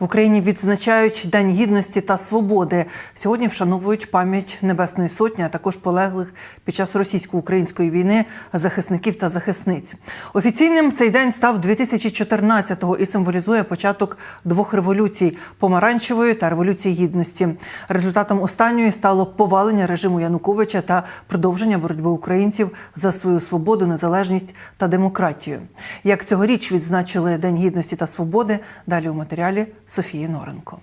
В Україні відзначають День гідності та свободи. Сьогодні вшановують пам'ять Небесної Сотні, а також полеглих під час російсько-української війни захисників та захисниць. Офіційним цей день став 2014-го і символізує початок двох революцій помаранчевої та революції гідності. Результатом останньої стало повалення режиму Януковича та продовження боротьби українців за свою свободу, незалежність та демократію. Як цьогоріч відзначили День гідності та свободи, далі у матеріалі Софії Норенко.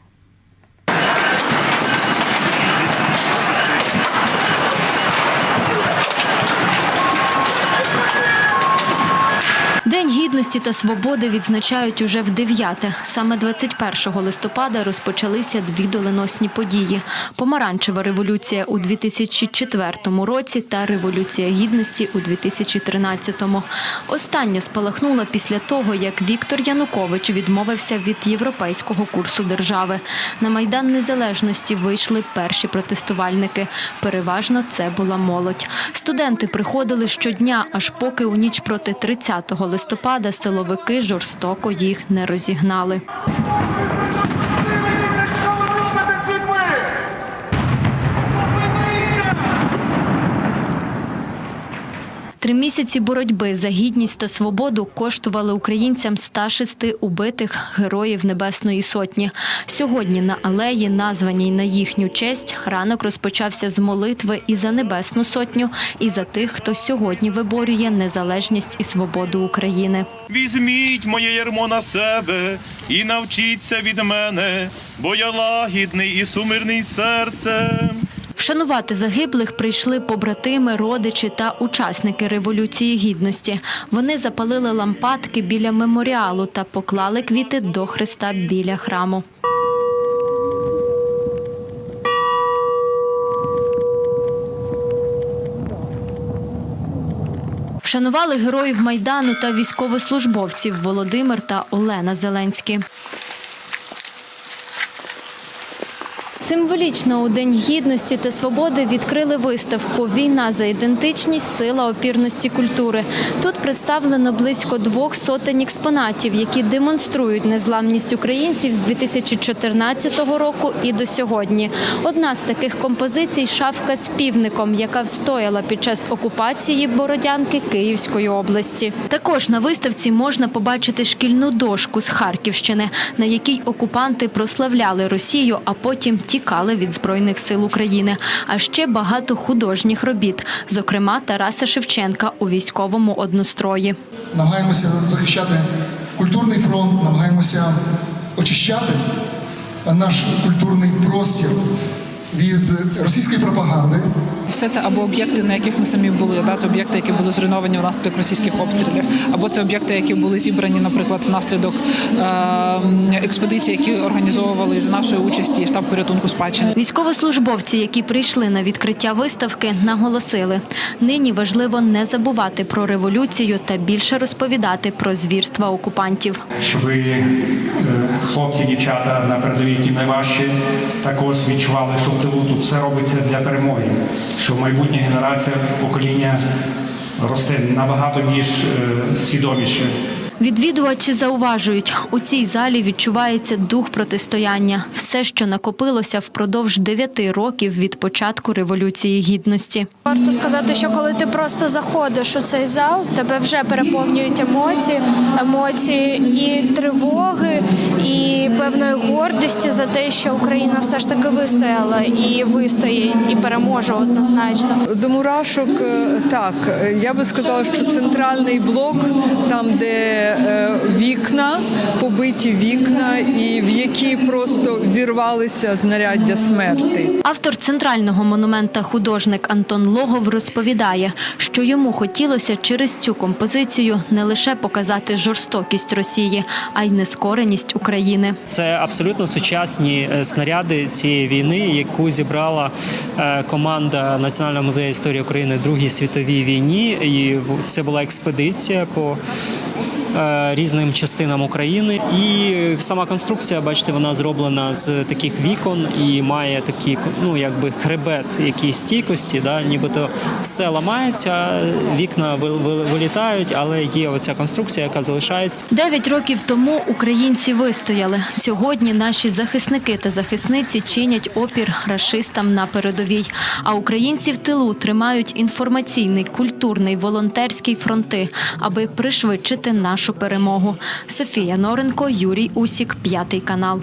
День гідності та свободи відзначають уже в дев'яте. Саме 21 листопада розпочалися дві доленосні події: помаранчева революція у 2004 році та революція гідності у 2013-му. Остання спалахнула після того, як Віктор Янукович відмовився від європейського курсу держави. На майдан незалежності вийшли перші протестувальники. Переважно це була молодь. Студенти приходили щодня, аж поки у ніч проти 30 листопада силовики жорстоко їх не розігнали. Що ви робите з людьми? Три місяці боротьби за гідність та свободу коштували українцям 106 убитих героїв Небесної Сотні. Сьогодні на алеї, названій на їхню честь, ранок розпочався з молитви і за Небесну Сотню, і за тих, хто сьогодні виборює незалежність і свободу України. Візьміть моє ярмо на себе і навчіться від мене, бо я лагідний і сумирний серцем. Вшанувати загиблих прийшли побратими, родичі та учасники Революції Гідності. Вони запалили лампадки біля меморіалу та поклали квіти до Христа біля храму. Вшанували героїв Майдану та військовослужбовців Володимир та Олена Зеленські. Символічно у День гідності та свободи відкрили виставку Війна за ідентичність, сила опірності культури. Тут представлено близько двох сотень експонатів, які демонструють незламність українців з 2014 року і до сьогодні. Одна з таких композицій шафка з півником, яка встояла під час окупації Бородянки Київської області. Також на виставці можна побачити шкільну дошку з Харківщини, на якій окупанти прославляли Росію, а потім тікали від збройних сил України. А ще багато художніх робіт, зокрема Тараса Шевченка у військовому однострої. намагаємося захищати культурний фронт, намагаємося очищати наш культурний простір від російської пропаганди. Все це або об'єкти, на яких ми самі були, да, це об'єкти, які були зруйновані внаслідок російських обстрілів, або це об'єкти, які були зібрані, наприклад, внаслідок е- експедицій, які організовували за нашої участі штаб порятунку спадщини. Військовослужбовці, які прийшли на відкриття виставки, наголосили, нині важливо не забувати про революцію та більше розповідати про звірства окупантів. щоб е, хлопці, дівчата на передовій, які найважчі, також відчували, що в тилу тут все робиться для перемоги, що майбутня генерація покоління росте набагато більш е, свідоміше. Відвідувачі зауважують, у цій залі відчувається дух протистояння. Все, що накопилося впродовж дев'яти років від початку революції гідності. Варто сказати, що коли ти просто заходиш у цей зал, тебе вже переповнюють емоції, емоції і тривоги, і певної гордості за те, що Україна все ж таки вистояла і вистоїть, і переможе однозначно. До мурашок е, так. Я би сказала, що центральний блок, там, де е, вікна, побиті вікна, і в які просто вірвалися знаряддя смерти. Автор центрального монумента художник Антон Логов розповідає, що йому хотілося через цю композицію не лише показати жорстокість Росії, а й нескореність України. Це абсолютно сучасні е, снаряди цієї війни, яку зібрала е, команда Національного музею історії України в Другій світовій війні. І це була експедиція по різним частинам України. І сама конструкція, бачите, вона зроблена з таких вікон і має такий, ну якби хребет якийсь стійкості. Да? Нібито все ламається, вікна ви- ви- вилітають, але є оця конструкція, яка залишається. Дев'ять років тому українці вистояли. Сьогодні наші захисники та захисниці чинять опір рашистам на передовій. А українці в тилу тримають інформаційний, культурний, волонтерський фронти, аби пришвидшити нашу перемогу. Софія Норенко, Юрій Усік, п'ятий канал.